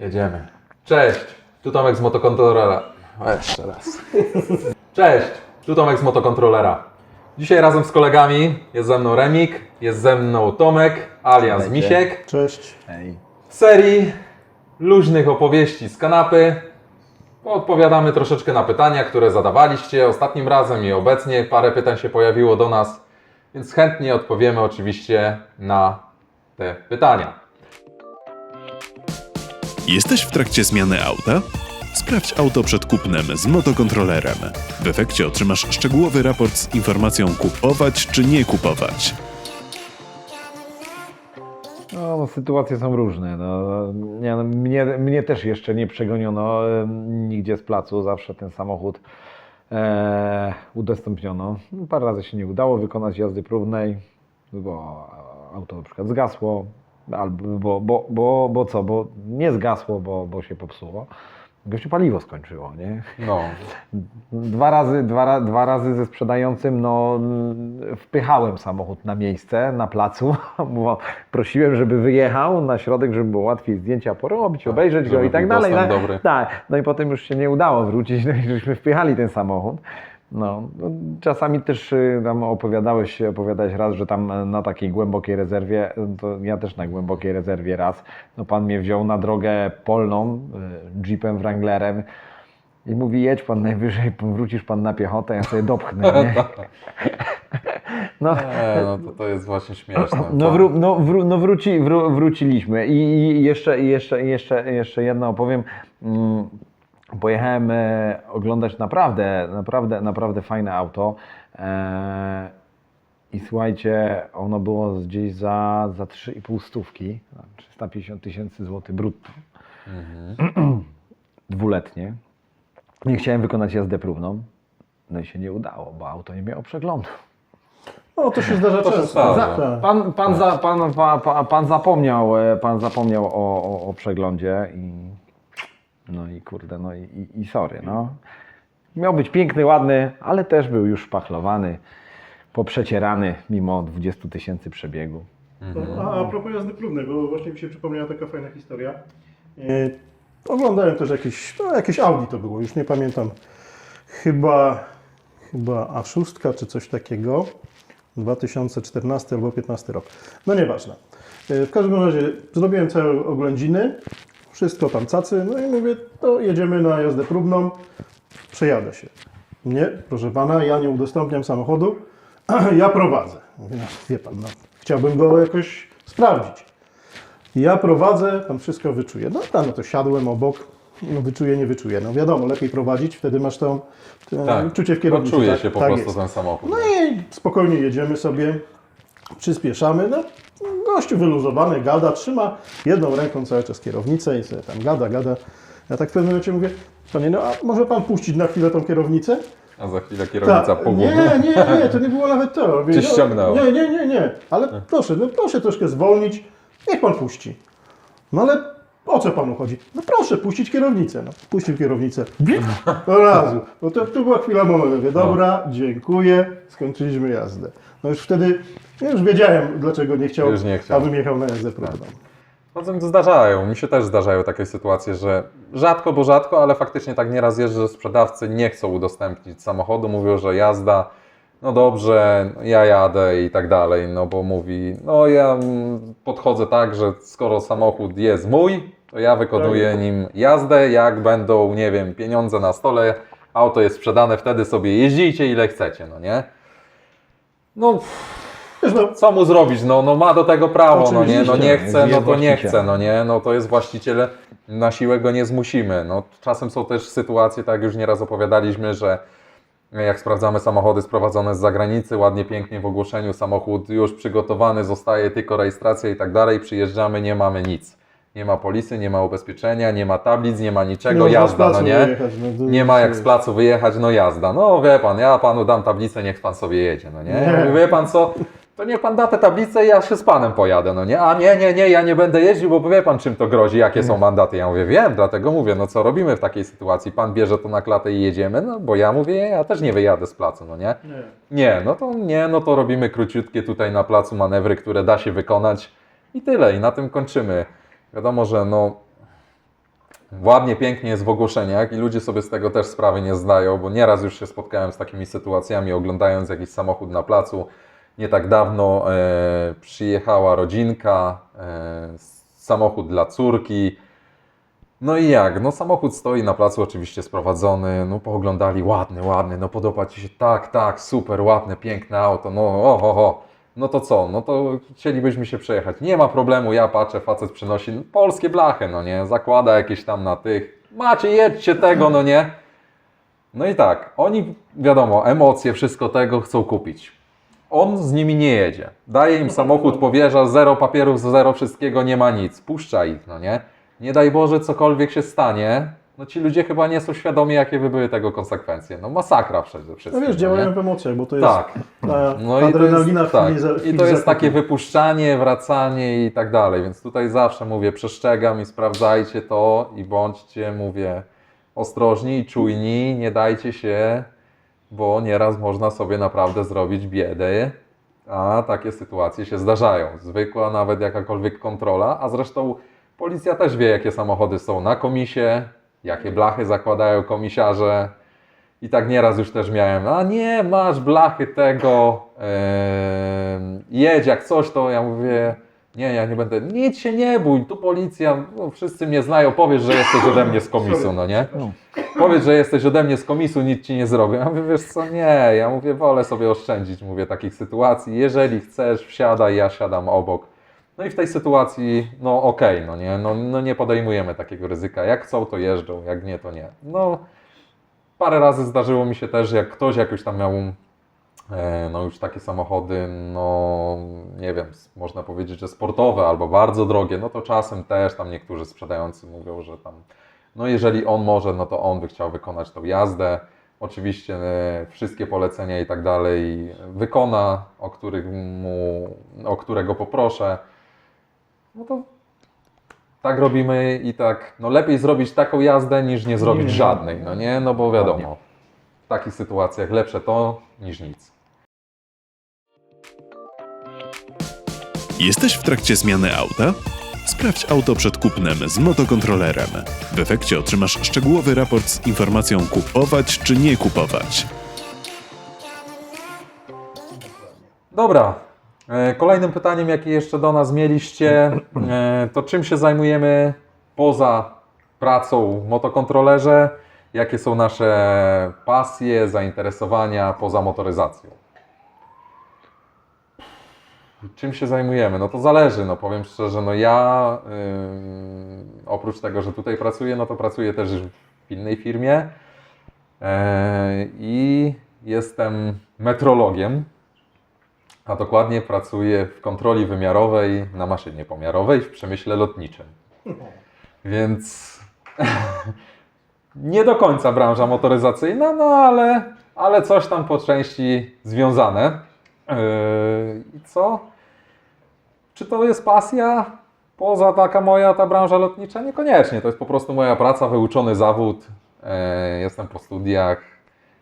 Jedziemy. Cześć, tu Tomek z motokontrolera. O, Jeszcze raz. Cześć, tu Tomek z motokontrolera. Dzisiaj razem z kolegami jest ze mną Remik, jest ze mną Tomek, alias. Misiek. Cześć. Hej. W serii luźnych opowieści z kanapy odpowiadamy troszeczkę na pytania, które zadawaliście ostatnim razem i obecnie. Parę pytań się pojawiło do nas, więc chętnie odpowiemy oczywiście na te pytania. Jesteś w trakcie zmiany auta? Sprawdź auto przed kupnem z motokontrolerem. W efekcie otrzymasz szczegółowy raport z informacją kupować czy nie kupować. No, no, sytuacje są różne. No, nie, no, mnie, mnie też jeszcze nie przegoniono nigdzie z placu. Zawsze ten samochód e, udostępniono. Parę razy się nie udało wykonać jazdy próbnej, bo auto na przykład zgasło, albo bo, bo, bo, bo co, bo nie zgasło, bo, bo się popsuło. Gościu paliwo skończyło, nie? No, Dwa razy, dwa, dwa razy ze sprzedającym no, wpychałem samochód na miejsce, na placu, prosiłem, żeby wyjechał na środek, żeby było łatwiej zdjęcia porobić, obejrzeć go i tak dalej. No, dobry. Tak, no i potem już się nie udało wrócić, no i żeśmy wpychali ten samochód. No, no, czasami też y, tam opowiadałeś, opowiadałeś raz, że tam e, na takiej głębokiej rezerwie, y, to ja też na głębokiej rezerwie raz, no pan mnie wziął na drogę polną, y, jeepem Wranglerem, i mówi, jedź pan najwyżej, wrócisz pan na piechotę, ja sobie dopchnę, nie? No, nie, no to, to jest właśnie śmieszne. no, wró, no, wró, no wróci, wró, wróciliśmy. I, jeszcze, jeszcze, jeszcze, jeszcze jedno opowiem. Mm, Pojechałem e, oglądać naprawdę, naprawdę, naprawdę fajne auto. E, I słuchajcie, ono było gdzieś za, za 3,5 stówki, 350 tysięcy złotych brutto. Dwuletnie. Nie chciałem wykonać jazdę próbną. No i się nie udało, bo auto nie miało przeglądu. No to się zdarza To często. zdarza. Tak. Pan, pan, za, pan, pa, pa, pan zapomniał, e, pan zapomniał o, o, o przeglądzie i no i kurde, no i, i, i sorry, no. Miał być piękny, ładny, ale też był już szpachlowany, poprzecierany mimo 20 tysięcy przebiegu. A, a propos jazdy próbnej, bo właśnie mi się przypomniała taka fajna historia. E, oglądałem też jakieś, no, jakieś Audi to było, już nie pamiętam. Chyba, chyba A6 czy coś takiego. 2014 albo 15 rok. No nieważne. E, w każdym razie zrobiłem całe oględziny, wszystko tam cacy, no i mówię, to jedziemy na jazdę próbną, przejadę się. Nie, proszę pana, ja nie udostępniam samochodu, ja prowadzę. Mówię, no, wie pan, no, chciałbym go jakoś sprawdzić. Ja prowadzę, pan wszystko wyczuje. No no to siadłem obok, no wyczuję, nie wyczuję. No wiadomo, lepiej prowadzić, wtedy masz tą to Tak, czucie w kierownicy. czuje tak, się po tak prostu jest. ten samochód. No i spokojnie jedziemy sobie, przyspieszamy. No, gościu wyluzowany, gada, trzyma jedną ręką cały czas kierownicę i sobie tam gada, gada. Ja tak w pewnym momencie mówię, panie, no a może pan puścić na chwilę tą kierownicę? A za chwilę kierownica Tak. po Nie, nie, nie, to nie było nawet to. Cię no, ściągnęło. Nie, nie, nie, nie. Ale proszę, no proszę troszkę zwolnić, niech pan puści. No ale o co panu chodzi? No proszę, puścić kierownicę. No, puścił kierownicę. Bip! Od razu. No to, to była chwila momentu. Mówię, dobra, dziękuję, skończyliśmy jazdę. No już wtedy, ja już wiedziałem, dlaczego nie chciał, Już nie chciał. abym jechał na jazdę próbną. Potem zdarzają, mi się też zdarzają takie sytuacje, że rzadko, bo rzadko, ale faktycznie tak nieraz jest, że sprzedawcy nie chcą udostępnić samochodu, mówią, że jazda, no dobrze, ja jadę i tak dalej, no bo mówi, no ja mm, podchodzę tak, że skoro samochód jest mój, to ja wykonuję Tak. nim jazdę, jak będą, nie wiem, pieniądze na stole, auto jest sprzedane, wtedy sobie jeździcie ile chcecie, no nie? No, Wiesz, no, co mu zrobić? No, no ma do tego prawo, no nie, no nie chce, no to nie chce, no nie, no to jest właściciel, na siłę go nie zmusimy. No, czasem są też sytuacje, tak jak już nieraz opowiadaliśmy, że jak sprawdzamy samochody sprowadzone z zagranicy, ładnie, pięknie w ogłoszeniu samochód już przygotowany, zostaje tylko rejestracja i tak dalej, przyjeżdżamy, nie mamy nic. Nie ma polisy, nie ma ubezpieczenia, nie ma tablic, nie ma niczego, można z jazda, no nie? wyjechać, no Nie ma jak z placu wyjechać, no jazda. No wie pan, ja panu dam tablicę, niech pan sobie jedzie, no nie? Nie. Wie pan co, to niech pan da tę tablicę i ja się z panem pojadę, no nie? A nie, nie, nie, ja nie będę jeździł, bo wie pan czym to grozi, jakie są mandaty. Ja mówię, wiem, dlatego mówię, no co robimy w takiej sytuacji? Pan bierze to na klatę i jedziemy, no bo ja mówię, ja też nie wyjadę z placu, no nie? Nie. Nie, no to nie, no to robimy króciutkie tutaj na placu manewry, które da się wykonać i tyle, i na tym kończymy. Wiadomo, że no ładnie, pięknie jest w ogłoszeniach i ludzie sobie z tego też sprawy nie zdają, bo nieraz już się spotkałem z takimi sytuacjami, oglądając jakiś samochód na placu. Nie tak dawno e, przyjechała rodzinka, e, samochód dla córki. No i jak? No samochód stoi na placu oczywiście sprowadzony, no pooglądali, ładny, ładny, no podoba Ci się, tak, tak, super, ładne, piękne auto, no o, o, o. No to co? No to chcielibyśmy się przejechać. Nie ma problemu, ja patrzę, facet przynosi no, polskie blachy, no nie? Zakłada jakieś tam na tych. Macie, jedźcie tego, no nie? No i tak, oni, wiadomo, emocje, wszystko tego chcą kupić. On z nimi nie jedzie. Daje im samochód, powierza, zero papierów, zero wszystkiego, nie ma nic. Puszcza ich, no nie? Nie daj Boże, cokolwiek się stanie, no ci ludzie chyba nie są świadomi, jakie by były tego konsekwencje. No masakra przede wszystkim. No wiesz, nie? działają w emocjach, bo to jest Tak. ta No i to adrenalina jest, tak. I to jest takie wypuszczanie, wracanie i tak dalej. Więc tutaj zawsze mówię, przestrzegam i sprawdzajcie to i bądźcie, mówię, ostrożni i czujni, nie dajcie się, bo nieraz można sobie naprawdę zrobić biedę, a takie sytuacje się zdarzają. Zwykła nawet jakakolwiek kontrola, a zresztą policja też wie, jakie samochody są na komisie, jakie blachy zakładają komisiarze. I tak nieraz już też miałem, a nie, masz blachy tego, em, jedź jak coś, to ja mówię, nie, ja nie będę, nic się nie bój, tu policja, no, wszyscy mnie znają, powiesz, że jesteś ode mnie z komisu, no nie? Powiedz, że jesteś ode mnie z komisu, nic ci nie zrobię. Ja mówię, wiesz co, nie, ja mówię, wolę sobie oszczędzić, mówię, takich sytuacji, jeżeli chcesz, wsiadaj, ja siadam obok. No i w tej sytuacji, no okej, no nie, no, no nie podejmujemy takiego ryzyka, jak chcą, to jeżdżą, jak nie, to nie. No, Parę razy zdarzyło mi się też, jak ktoś jakoś tam miał e, no już takie samochody, no nie wiem, można powiedzieć, że sportowe albo bardzo drogie, no to czasem też tam niektórzy sprzedający mówią, że tam, no jeżeli on może, no to on by chciał wykonać tą jazdę. Oczywiście e, wszystkie polecenia i tak dalej wykona, o, których mu, o którego poproszę. No to tak robimy i tak, no lepiej zrobić taką jazdę niż nie zrobić Nie. żadnej, no nie, no bo wiadomo, w takich sytuacjach lepsze to niż nic. Jesteś w trakcie zmiany auta? Sprawdź auto przed kupnem z motokontrolerem. W efekcie otrzymasz szczegółowy raport z informacją kupować czy nie kupować. Dobra, e, kolejnym pytaniem, jakie jeszcze do nas mieliście, e, to czym się zajmujemy poza pracą w motokontrolerze? Jakie są nasze pasje, zainteresowania poza motoryzacją? Czym się zajmujemy? No to zależy, no powiem szczerze, no ja ym, oprócz tego, że tutaj pracuję, no to pracuję też w innej firmie e, i jestem metrologiem, a dokładnie pracuję w kontroli wymiarowej na maszynie pomiarowej w przemyśle lotniczym. Więc nie do końca branża motoryzacyjna, no ale, ale coś tam po części związane. Yy, I co? Czy to jest pasja? Poza taka moja ta branża lotnicza? Niekoniecznie. To jest po prostu moja praca, wyuczony zawód. Yy, Jestem po studiach.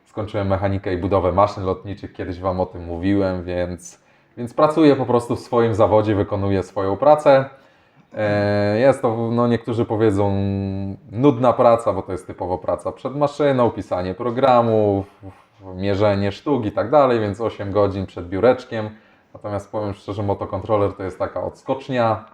Skończyłem mechanikę i budowę maszyn lotniczych. Kiedyś Wam o tym mówiłem, więc, więc pracuję po prostu w swoim zawodzie, wykonuję swoją pracę. E, Jest to, no niektórzy powiedzą, nudna praca, bo to jest typowo praca przed maszyną, pisanie programów, mierzenie sztuk i tak dalej, więc 8 godzin przed biureczkiem. Natomiast powiem szczerze, motokontroler to jest taka odskocznia,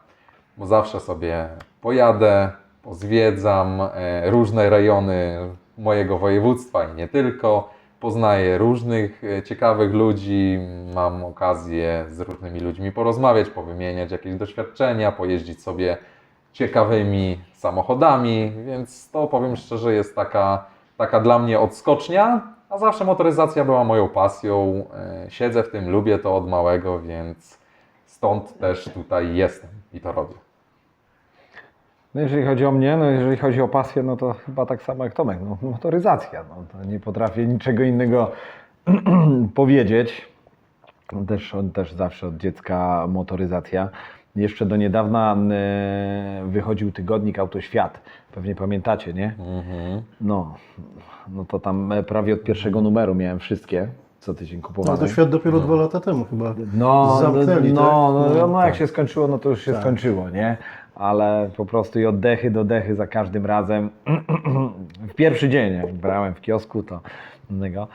bo zawsze sobie pojadę, pozwiedzam e, różne rejony mojego województwa i nie tylko. Poznaję różnych e, ciekawych ludzi, mam okazję z różnymi ludźmi porozmawiać, powymieniać jakieś doświadczenia, pojeździć sobie ciekawymi samochodami, więc to powiem szczerze jest taka, taka dla mnie odskocznia, a zawsze motoryzacja była moją pasją. E, Siedzę w tym, lubię to od małego, więc stąd też tutaj jestem i to robię. No jeżeli chodzi o mnie, no jeżeli chodzi o pasję, no to chyba tak samo jak Tomek, no, motoryzacja. No, nie potrafię niczego innego powiedzieć. Też, też zawsze od dziecka motoryzacja. Jeszcze do niedawna e, wychodził tygodnik Autoświat. Pewnie pamiętacie, nie? Mhm. No, no to tam e, prawie od pierwszego numeru miałem wszystkie, co tydzień No kupowane. to świat dopiero dwa lata temu chyba. No, Zamknęli, no, tak? no, no, No, no jak tak. się skończyło, no to już się Tak. skończyło, nie? ale po prostu i oddechy do dechy za każdym razem. w pierwszy dzień, jak brałem w kiosku, to innego.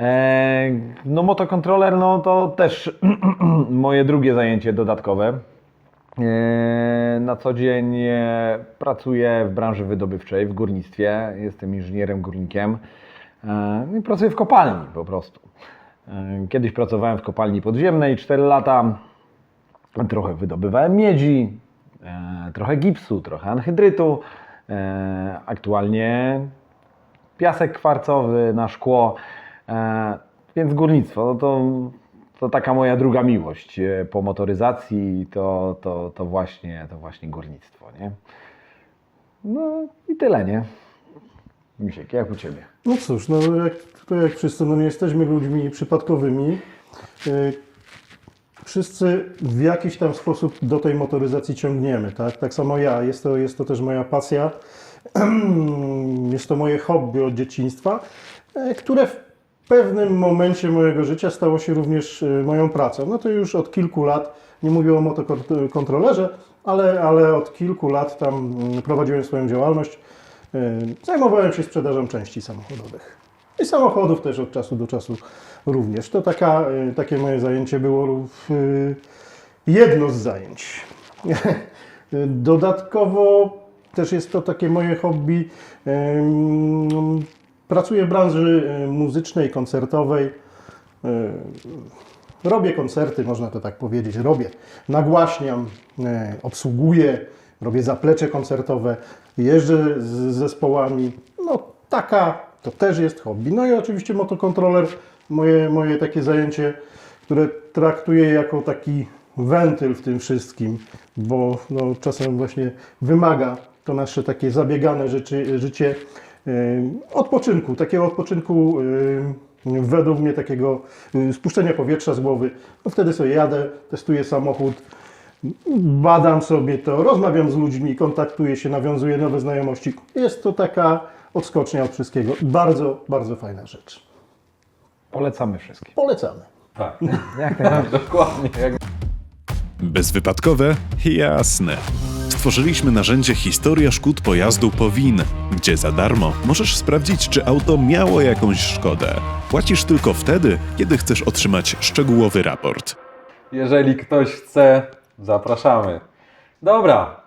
E, no motokontroler, no to też moje drugie zajęcie dodatkowe. E, Na co dzień e, pracuję w branży wydobywczej, w górnictwie. Jestem inżynierem górnikiem E, i pracuję w kopalni po prostu. E, Kiedyś pracowałem w kopalni podziemnej 4 lata. Trochę wydobywałem miedzi, e, trochę gipsu, trochę anhydrytu. E, Aktualnie piasek kwarcowy na szkło. Więc górnictwo no to, to taka moja druga miłość e, po motoryzacji to, to, to, właśnie, to właśnie górnictwo. Nie? No i tyle, nie? Misiek, jak u Ciebie? No cóż, no jak, to jak wszyscy, no nie jesteśmy ludźmi przypadkowymi. Yy, Wszyscy w jakiś tam sposób do tej motoryzacji ciągniemy, tak? Tak samo ja. Jest to, jest to też moja pasja. Jest to moje hobby od dzieciństwa, e, które w pewnym momencie mojego życia stało się również e, moją pracą. No to już od kilku lat, nie mówię o motokontrolerze, ale, ale od kilku lat tam mm, prowadziłem swoją działalność. E, Zajmowałem się sprzedażą części samochodowych. I samochodów też od czasu do czasu również. To taka, e, takie moje zajęcie było jedno z zajęć. Dodatkowo też jest to takie moje hobby. Pracuję w branży e, muzycznej, koncertowej. E, Robię koncerty, można to tak powiedzieć. Robię, nagłaśniam, e, obsługuję, robię zaplecze koncertowe, jeżdżę z zespołami. No taka to też jest hobby. No i oczywiście motokontroler, moje, moje takie zajęcie, które traktuję jako taki wentyl w tym wszystkim, bo no, czasem właśnie wymaga to nasze takie zabiegane życie, życie odpoczynku, takiego odpoczynku według mnie takiego e, spuszczenia powietrza z głowy. No wtedy sobie jadę, testuję samochód, badam sobie to, rozmawiam z ludźmi, kontaktuję się, nawiązuję nowe znajomości. Jest to taka odskocznia od wszystkiego. Bardzo, bardzo fajna rzecz. Polecamy wszystkim. Polecamy. Tak, Jak najbardziej. dokładnie. Jak Bezwypadkowe? Jasne. Stworzyliśmy narzędzie Historia szkód pojazdu POWIN, gdzie za darmo możesz sprawdzić, czy auto miało jakąś szkodę. Płacisz tylko wtedy, kiedy chcesz otrzymać szczegółowy raport. Jeżeli ktoś chce, zapraszamy. Dobra,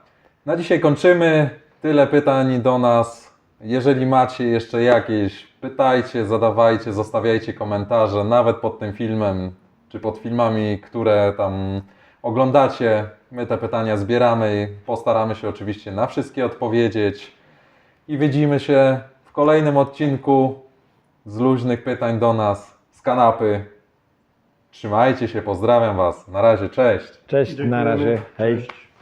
na dzisiaj kończymy. Tyle pytań do nas. Jeżeli macie jeszcze jakieś, pytajcie, zadawajcie, zostawiajcie komentarze, nawet pod tym filmem, czy pod filmami, które tam oglądacie. My te pytania zbieramy i postaramy się oczywiście na wszystkie odpowiedzieć. I widzimy się w kolejnym odcinku z luźnych pytań do nas z kanapy. Trzymajcie się, pozdrawiam Was. Na razie, cześć. Cześć, na razie. Hej. Cześć.